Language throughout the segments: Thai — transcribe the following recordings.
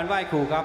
การไหว้ครูครับ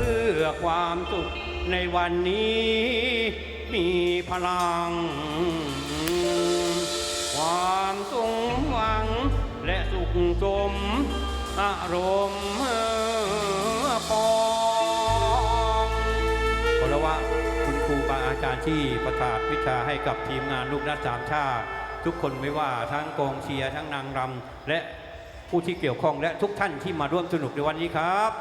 เพื่อความสุขในวันนี้มีพลัง ความสงหวังและสุขสมอารมณ์ปองขอรับว่าคุณครูบาอาจารย์ที่ประทานวิชาให้กับทีมงานลูกนัดสามชาติ ทุกคนไม่ว่าทั้งกองเชียร์ทั้งนางรำและผู้ที่เกี่ยวข้องและทุกท่านที่มาร่วมสนุกในวันนี้ครับ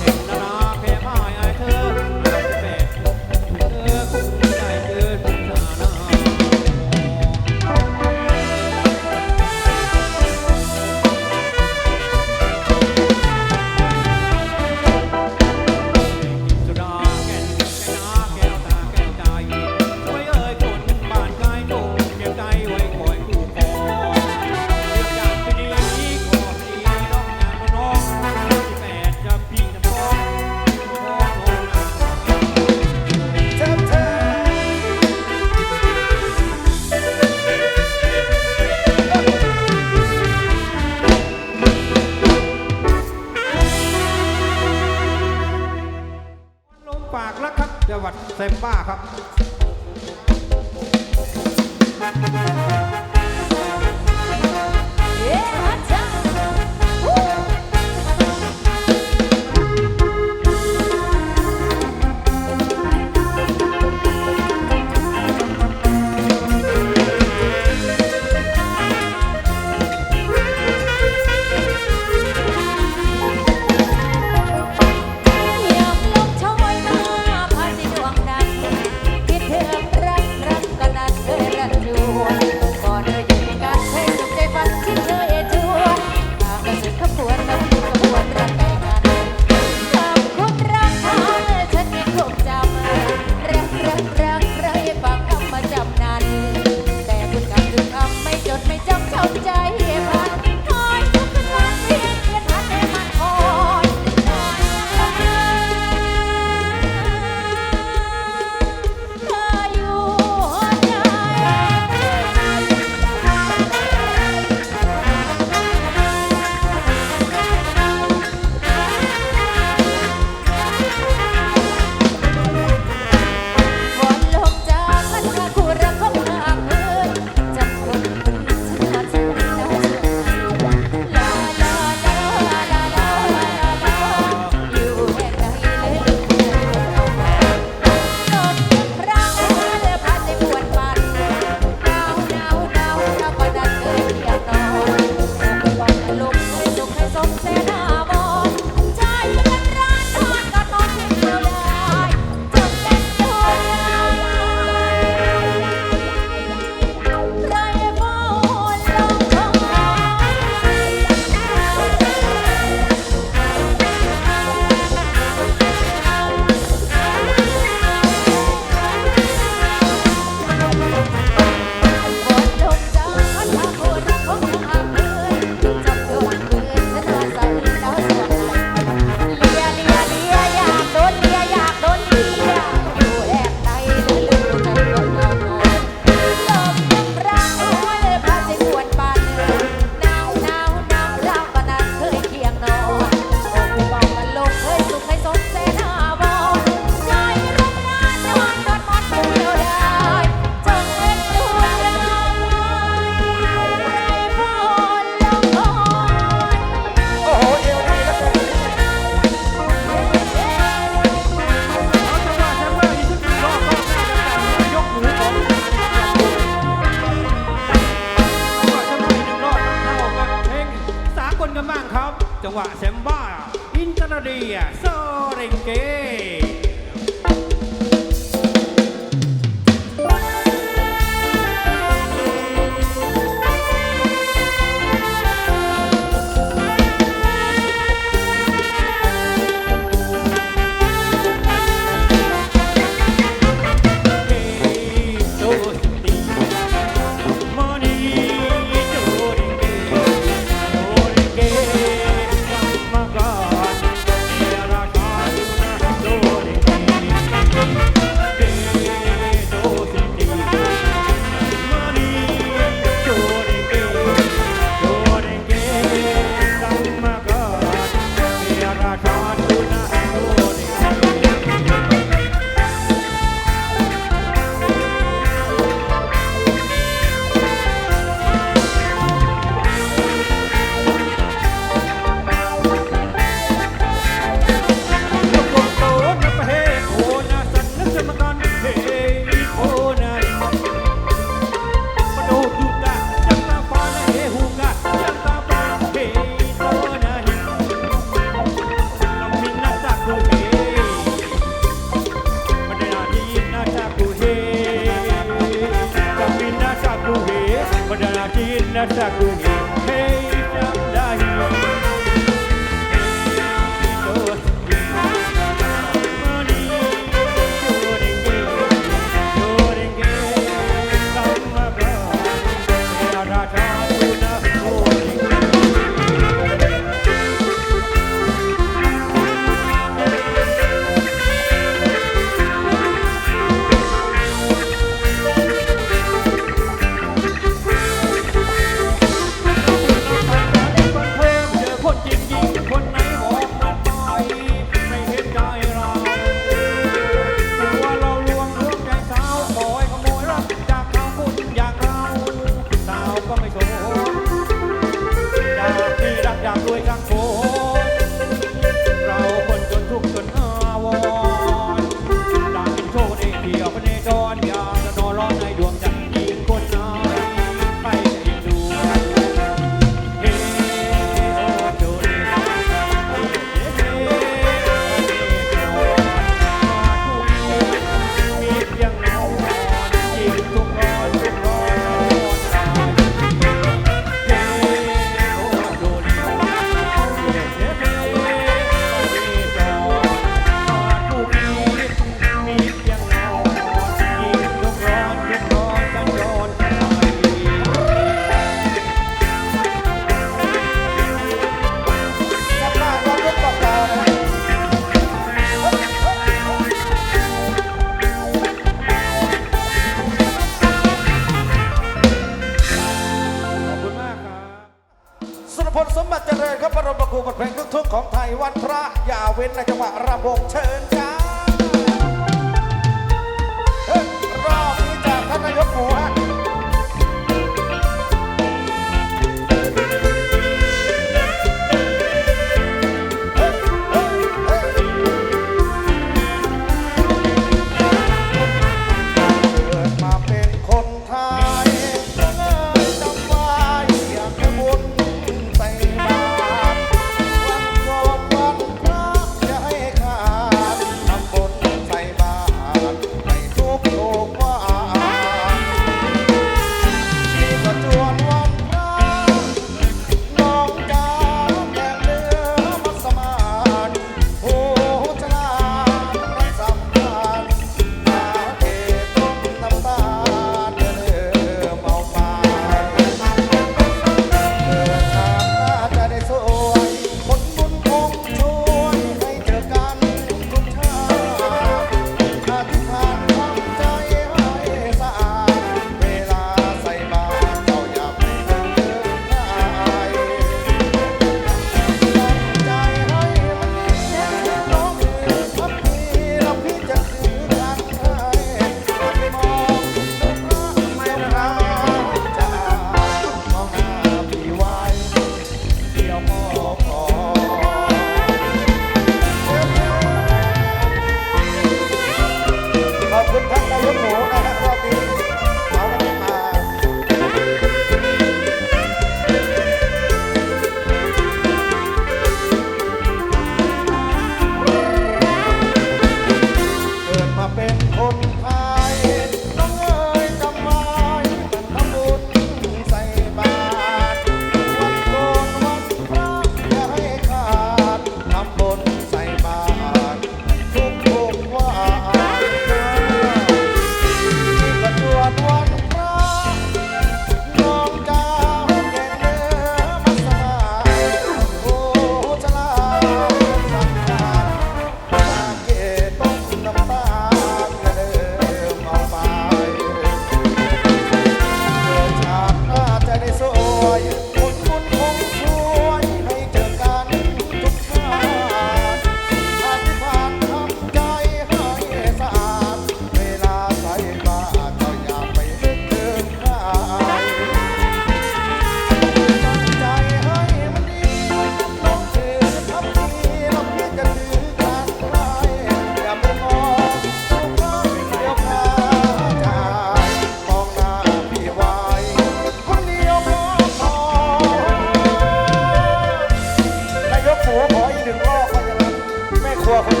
ข